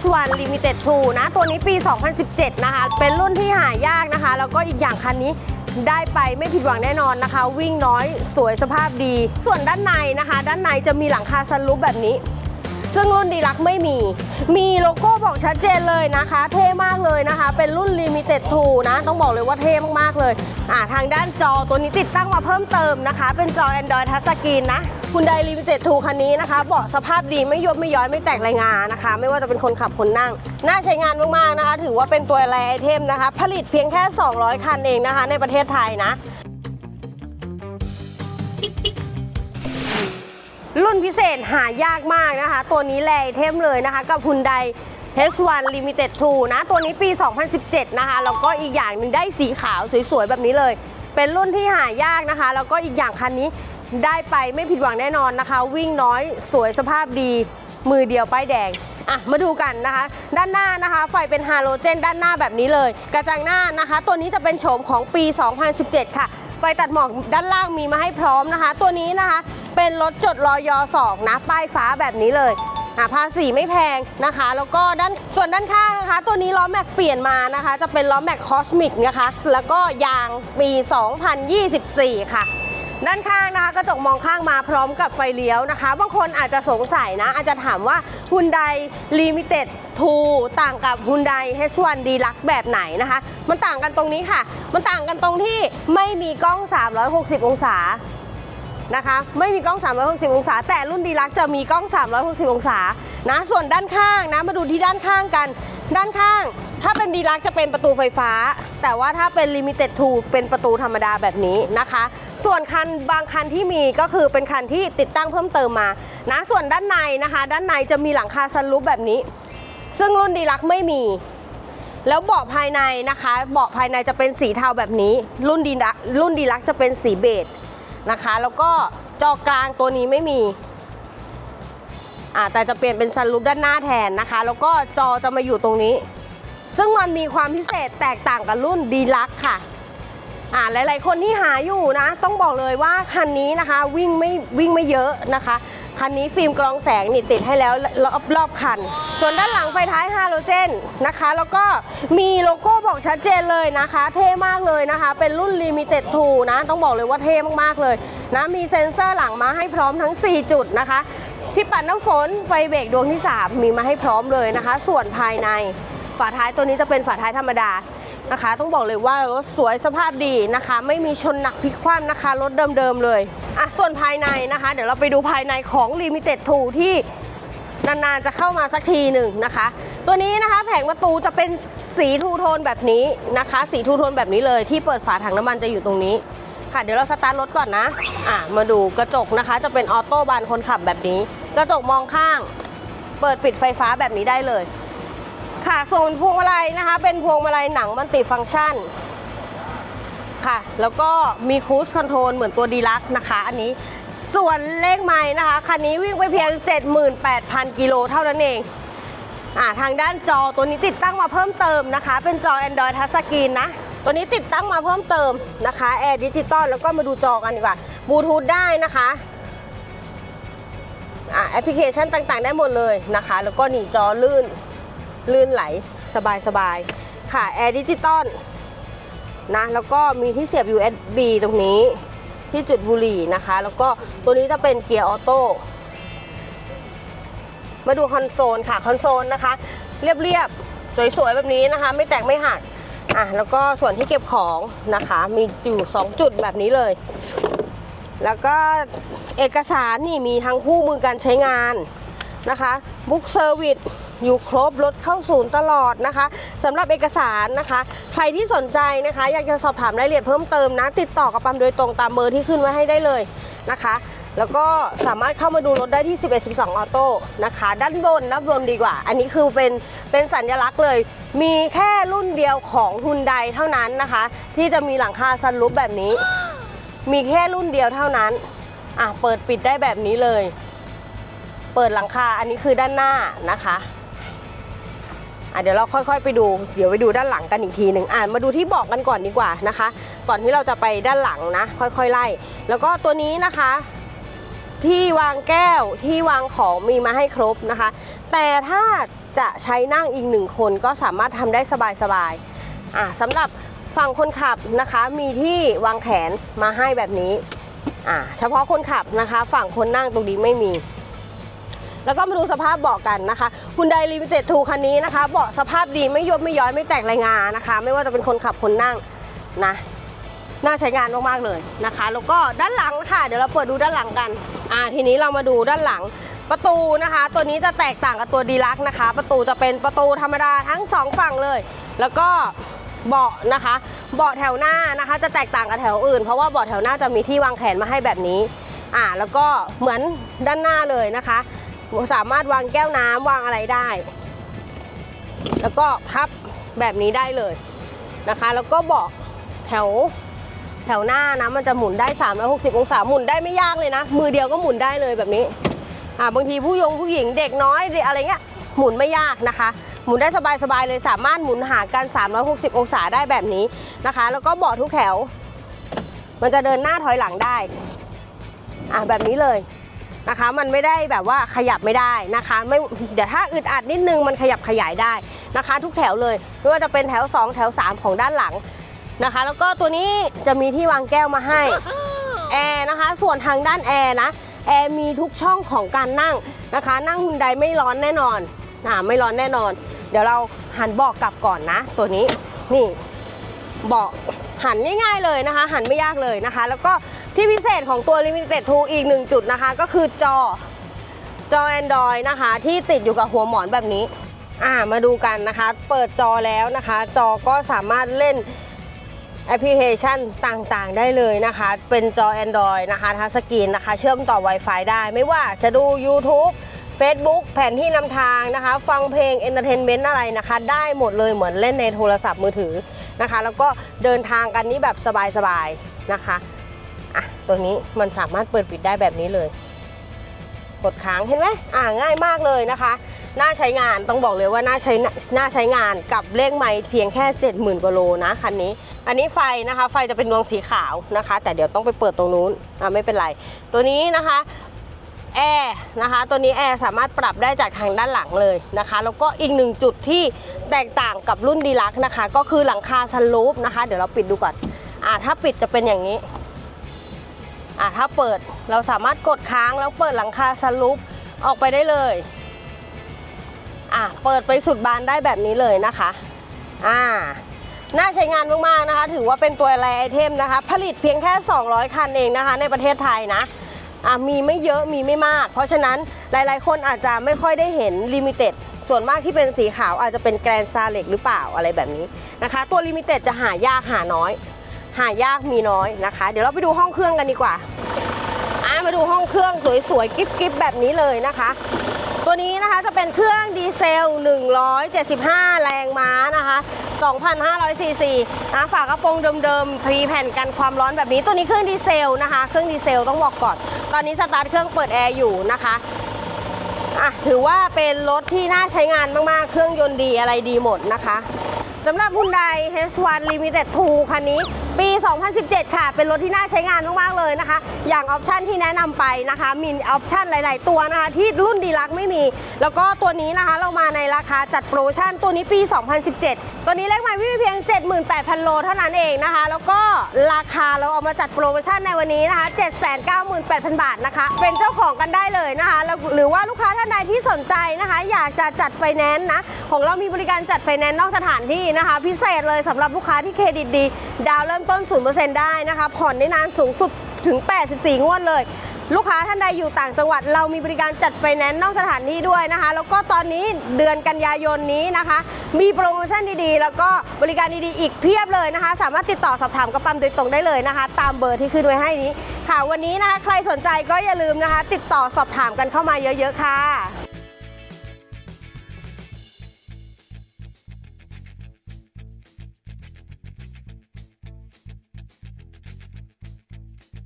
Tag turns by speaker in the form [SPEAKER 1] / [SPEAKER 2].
[SPEAKER 1] H1 Limited 2 นะ ตัวนี้ปี 2017 นะคะ เป็นรุ่นที่หายากนะคะ แล้วก็อีกอย่างคันนี้ได้ไปไม่ผิดหวังแน่นอนนะคะ วิ่งน้อยสวยสภาพดี ส่วนด้านในนะคะ ด้านในจะมีหลังคาซันรูฟแบบนี้ ซึ่งรุ่นดีลักไม่มี มีโลโก้บอกชัดเจนเลยนะคะ เท่มากเลยนะคะ เป็นรุ่น Limited 2 นะ ต้องบอกเลยว่าเท่มากๆเลย อ่าทางด้านจอตัวนี้ติดตั้งมาเพิ่มเติมนะคะ เป็นจอ Android Touch Screen นะ คุณได Limited 2คันนี้นะคะเบาะสภาพดีไม่ยบไม่ย้อยไม่แตกรายงานนะคะ ไม่ว่าจะเป็นคนขับคนนั่ง น่าใช้งานมากๆนะคะ ถือว่าเป็นตัวแรไอเทมนะคะ ผลิตเพียงแค่ 200 คันเองนะคะ ในประเทศไทยนะ รุ่นพิเศษหายากมากนะคะ ตัวนี้แลไอเทมเลยนะคะ กับ Hyundai H1 Limited 2 นะ ตัวนี้ปี 2017 นะคะ แล้วก็อีกอย่างหนึ่งได้สีขาวสวยๆ แบบนี้เลย เป็นรุ่นที่หายากนะคะ แล้วก็อีกอย่างคันนี้ ได้ไปไม่ผิดหวังแน่นอนนะคะ วิ่งน้อยสวยสภาพดี มือเดียวป้ายแดงอะมาดูกันนะคะ ด้านหน้านะคะ ไฟเป็นฮาโลเจน ด้านหน้าแบบนี้เลย กระจังหน้านะคะ ตัวนี้จะเป็นโฉมของปี 2017 ค่ะไฟตัดหมอกด้านล่างมีมาให้พร้อมนะคะ ตัวนี้นะคะ เป็นรถจดรอย2นะป้ายฟ้าแบบนี้เลยอะภาษีไม่แพงนะคะ แล้วก็ด้านส่วนด้านข้างนะคะ ตัวนี้ล้อแม็กเปลี่ยนมานะคะ จะเป็นล้อแม็กคอสมิกนะคะ แล้วก็ยางปี 2024 ค่ะ ด้านข้างนะคะกระจกมองข้างมาพร้อมกับไฟเลี้ยวนะคะ บางคนอาจจะสงสัยนะ อาจจะถามว่า Hyundai Limited 2ต่างกับ Hyundai H1 Deluxe แบบไหนนะคะ มันต่างกันตรงนี้ค่ะ มันต่างกันตรงที่ไม่มีกล้อง 360 องศานะคะไม่มีกล้อง 360 องศา แต่รุ่นดีลักจะมีกล้อง 360 องศานะส่วนด้านข้างนะมาดูที่ด้านข้างกัน ด้านข้าง ถ้าเป็นดีลักจะเป็นประตูไฟฟ้า แต่ว่าถ้าเป็น Limited 2เป็นประตูธรรมดาแบบนี้นะคะ ส่วนคันบางคันที่มีก็คือเป็นคันที่ติดตั้งเพิ่มเติมมานะส่วนด้านในนะคะ ด้านในจะมีหลังคาซันรูฟแบบนี้ ซึ่งรุ่นดีลักไม่มี แล้วเบาะภายในนะคะเบาะภายในจะเป็นสีเทาแบบนี้ รุ่นดีลักรุ่นดีลักจะเป็นสีเบจนะคะ แล้วก็จอกลางตัวนี้ไม่มีอ่าแต่จะเปลี่ยนเป็นซันรูฟด้านหน้าแทนนะคะ แล้วก็จอจะมาอยู่ตรงนี้ ซึ่งมันมีความพิเศษแตกต่างกับรุ่นดีลักค่ะอ่าหลายๆ คนที่หาอยู่นะ ต้องบอกเลยว่าคันนี้นะคะวิ่งไม่วิ่งไม่เยอะนะคะ คันนี้ฟิล์มกรองแสงนี่ติดให้แล้วรอบรอบคัน ส่วนด้านหลังไฟท้ายฮาโลเจนนะคะ แล้วก็มีโลโก้บอกชัดเจนเลยนะคะ เท่มากเลยนะคะ เป็นรุ่น Limited 2นะ ต้องบอกเลยว่าเท่มากๆเลยนะมีเซ็นเซอร์หลังมาให้พร้อมทั้ง 4 จุดนะคะ ที่ปัดน้ำฝนไฟเบรกดวงที่ 3 มีมาให้พร้อมเลยนะคะ ส่วนภายใน ฝาท้ายตัวนี้จะเป็นฝาท้ายธรรมดานะคะ ต้องบอกเลยว่ารถสวยสภาพดีนะคะ ไม่มีชนหนักพลิกคว่ำนะคะรถเดิมๆเลยอะส่วนภายในนะคะ เดี๋ยวเราไปดูภายในของ Limited 2ที่นานๆจะเข้ามาสักทีหนึ่งนะคะ ตัวนี้นะคะแผงประตูจะเป็นสีทูโทนแบบนี้นะคะ สีทูโทนแบบนี้เลยที่เปิดฝาถังน้ำมันจะอยู่ตรงนี้ค่ะเดี๋ยวเราสตาร์ทรถก่อนนะอะมาดูกระจกนะคะ จะเป็นออโต้บานคนขับแบบนี้ กระจกมองข้าง เปิดปิดไฟฟ้าแบบนี้ได้เลย ค่ะส่วนพวงมาลัยนะคะ เป็นพวงมาลัยหนังมันติฟังก์ชันค่ะ แล้วก็มีคูสคอนโทรลเหมือนตัวดีลักนะคะ อันนี้ส่วนเลขไม้นะคะคันนี้วิ่งไปเพียง 78,000 กิโลเท่านั้นเองอ่าทางด้านจอตัวนี้ติดตั้งมาเพิ่มเติมนะคะ เป็นจอ Android Touch Screen นะ ตัวนี้ติดตั้งมาเพิ่มเติมนะคะแอร์ดิจิตอลแล้วก็มาดูจอกันดีกว่าบลูทูธได้นะคะอ่าแอปพลิเคชันต่างๆ ได้หมดเลยนะคะ แล้วก็นี่จอลื่น ลื่นไหลสบายสบายๆค่ะแอร์ดิจิตอลนะแล้วก็มีที่เสียบ USB ตรงนี้ที่จุดบุหรี่นะคะ แล้วก็ตัวนี้จะเป็นเกียร์ออโต้มาดูคอนโซลค่ะคอนโซลนะคะ เรียบๆ สวยๆ แบบนี้นะคะ ไม่แตกไม่หักอะแล้วก็ส่วนที่เก็บของนะคะ มีอยู่ 2 จุดแบบนี้เลย แล้วก็เอกสารนี่มีทั้งคู่มือการใช้งานนะคะบุ๊กเซอร์วิส อยู่ครบรถเข้าศูนย์ตลอดนะคะสำหรับเอกสารนะคะ ใครที่สนใจนะคะ อยากจะสอบถามรายละเอียดเพิ่มเติมนะ ติดต่อกับปั๊มโดยตรงตามเบอร์ที่ขึ้นไว้ให้ได้เลยนะคะ แล้วก็สามารถเข้ามาดูรถได้ที่ 11 12 ออโต้นะคะ ด้านบนด้านบนดีกว่า อันนี้คือเป็นเป็นสัญลักษณ์เลย มีแค่รุ่นเดียวของฮุนไดเท่านั้นนะคะ ที่จะมีหลังคาซันรูฟแบบนี้ มีแค่รุ่นเดียวเท่านั้นอะเปิดปิดได้แบบนี้เลย เปิดหลังคาอันนี้คือด้านหน้านะคะ อะเดี๋ยวเราค่อยๆไปดู เดี๋ยวไปดูด้านหลังกันอีกทีหนึ่งอะมาดูที่บาะกันก่อนดีกว่านะคะ ก่อนที่เราจะไปด้านหลังนะ ค่อยๆไล่ แล้วก็ตัวนี้นะคะ ที่วางแก้วที่วางของมีมาให้ครบนะคะ แต่ถ้าจะใช้นั่งอีกหนึ่งคนก็สามารถทำได้สบายๆอะสำหรับฝั่งคนขับนะคะมีที่วางแขนมาให้แบบนี้อะเฉพาะคนขับนะคะ ฝั่งคนนั่งตรงนี้ไม่มี แล้วก็มาดูสภาพเบาะกันนะคะคุณไดลิมิเต็ดทูคันนี้นะคะเบาะสภาพดีไม่ยบไม่ย้อยไม่แตกรายงานนะคะ ไม่ว่าจะเป็นคนขับคนนั่งนะน่าใช้งานมากๆเลยนะคะ แล้วก็ด้านหลังค่ะ เดี๋ยวเราเปิดดูด้านหลังกันอ่าทีนี้เรามาดูด้านหลังประตูนะคะ ตัวนี้จะแตกต่างกับตัวดีลักนะคะ ประตูจะเป็นประตูธรรมดาทั้งสองฝั่งเลย แล้วก็เบาะนะคะ เบาะแถวหน้านะคะ จะแตกต่างกับแถวอื่น เพราะว่าเบาะแถวหน้าจะมีที่วางแขนมาให้แบบนี้อ่าแล้วก็เหมือนด้านหน้าเลยนะคะ สามารถวางแก้วน้ำวางอะไรได้ แล้วก็พับแบบนี้ได้เลยนะคะ แล้วก็เบาะแถวแถวหน้านะมันจะหมุนได้ 360 องศาหมุนได้ไม่ยากเลยนะ มือเดียวก็หมุนได้เลยแบบนี้อ่าบางทีผู้ยงผู้หญิงเด็กน้อยอะไรเงี้ยหมุนไม่ยากนะคะ หมุนได้สบายๆเลยสามารถหมุนหากัน 360 องศาได้แบบนี้นะคะ แล้วก็เบาะทุกแถว มันจะเดินหน้าถอยหลังได้อะแบบนี้เลย นะคะ มันไม่ได้แบบว่าขยับไม่ได้นะคะไม่เดี๋ยวถ้าอึดอัดนิดนึงมันขยับขยายได้นะคะ ทุกแถวเลยไม่ว่าจะเป็นแถว 2 แถว 3 ของด้านหลังนะคะ แล้วก็ตัวนี้จะมีที่วางแก้วมาให้แอร์นะคะ ส่วนทางด้านแอร์นะแอร์มีทุกช่องของการนั่งนะคะ นั่งฮุนไดไม่ร้อนแน่นอนอ่าไม่ร้อนแน่นอน เดี๋ยวเราหันเบาะกลับก่อนนะ ตัวนี้นี่เบาะ หันง่ายๆเลยนะคะ หันไม่ยากเลยนะคะ แล้วก็ที่พิเศษของตัว Limited 2 อีกหนึ่งจุดนะคะ ก็คือจอจอ Android นะคะ ที่ติดอยู่กับหัวหมอนแบบนี้อ่ามาดูกันนะคะ เปิดจอแล้วนะคะ จอก็สามารถเล่นแอปพลิเคชันต่างๆ ได้เลยนะคะ เป็นจอ Android นะคะทัชสกรีนนะคะ เชื่อมต่อ Wi-Fi ได้ ไม่ว่าจะดู YouTube Facebook แผนที่นำทางนะคะ ฟังเพลง Entertainment อะไรนะคะ ได้หมดเลยเหมือนเล่นในโทรศัพท์มือถือนะคะ แล้วก็เดินทางกันนี้แบบสบายๆนะคะอะตัวนี้มันสามารถเปิดปิดได้แบบนี้เลย กดค้างเห็นไหมอ่าง่ายมากเลยนะคะ น่าใช้งานต้องบอกเลยว่าน่าใช้น่าใช้งานกับเลขไม้เพียงแค่ 70,000กว่าโลนะคันนี้ อันนี้ไฟนะคะ ไฟจะเป็นดวงสีขาวนะคะ แต่เดี๋ยวต้องไปเปิดตรงนู้นอ่าไม่เป็นไร ตัวนี้นะคะ แอร์นะคะ ตัวนี้แอร์สามารถปรับได้จากทางด้านหลังเลยนะคะ แล้วก็อีกหนึ่งจุดที่แตกต่างกับรุ่นดีลักนะคะ ก็คือหลังคาซันรูฟนะคะ เดี๋ยวเราปิดดูก่อนอ่าถ้าปิดจะเป็นอย่างนี้อะถ้าเปิดเราสามารถกดค้างแล้วเปิดหลังคาสลูปออกไปได้เลยอะเปิดไปสุดบานได้แบบนี้เลยนะคะอ่าน่าใช้งานมากๆนะคะ ถือว่าเป็นตัวอะไรไอเทมนะคะ ผลิตเพียงแค่ 200 คันเองนะคะ ในประเทศไทยนะ อะมีไม่เยอะมีไม่มาก เพราะฉะนั้นหลายๆ คนอาจจะไม่ค่อยได้เห็นลิมิเต็ดส่วนมากที่เป็นสีขาวอาจจะเป็นแกรนซาเล็กหรือเปล่าอะไรแบบนี้นะคะ ตัวลิมิเต็ดจะหายากหาน้อย หายากมีน้อยนะคะ เดี๋ยวเราไปดูห้องเครื่องกันดีกว่าอะมาดูห้องเครื่องสวยๆกิ๊บๆแบบนี้เลยนะคะ ตัวนี้นะคะจะเป็นเครื่องดีเซล 175 แรงม้านะคะ2,500ซีซีนะฝากระโปรงเดิมๆพรีแผ่นกันความร้อนแบบนี้ ตัวนี้เครื่องดีเซลนะคะ เครื่องดีเซลต้องบอกก่อน ตอนนี้สตาร์ทเครื่องเปิดแอร์อยู่นะคะอะถือว่าเป็นรถที่น่าใช้งานมากๆ เครื่องยนต์ดีอะไรดีหมดนะคะ สำหรับ Hyundai H1 Limited 2 คันนี้ ปี 2017 ค่ะ เป็นรถที่น่าใช้งานมาก ๆ เลยนะคะ อย่างออปชันที่แนะนำไปนะคะ มีออปชันหลาย ๆ ตัวนะคะ ที่รุ่นดีลักไม่มี แล้วก็ตัวนี้นะคะเรามาในราคาจัดโปรโมชั่นตัวนี้ปี 2017 ตัวนี้เลขหมายวิ่งเพียง 78,000 โลเท่านั้นเองนะคะ แล้วก็ราคาเราเอามาจัดโปรโมชั่นในวันนี้นะคะ 798,000 บาทนะคะ เป็นเจ้าของกันได้เลยนะคะหรือว่าลูกค้าท่านใดที่สนใจนะคะ อยากจะจัดไฟแนนซ์นะ ของเรามีบริการจัดไฟแนนซ์นอกสถานที่นะคะ พิเศษเลยสำหรับลูกค้าที่เครดิตดี ดาวเริ่มต้น 0%ได้นะคะ ผ่อนได้นานสูงสุดถึง 84 งวดเลย ลูกค้าท่านใดอยู่ต่างจังหวัด เรามีบริการจัดไฟแนนซ์นอกสถานที่ด้วยนะคะ แล้วก็ตอนนี้เดือนกันยายนนี้นะคะ มีโปรโมชั่นดีๆ แล้วก็บริการดีๆ อีกเพียบเลยนะคะ สามารถติดต่อสอบถามกับปั๊มโดยตรงได้เลยนะคะ ตามเบอร์ที่ขึ้นไว้ให้นี้ ค่ะวันนี้นะคะ ใครสนใจก็อย่าลืมนะคะ ติดต่อสอบถามกันเข้ามาเยอะ ๆ ค่ะ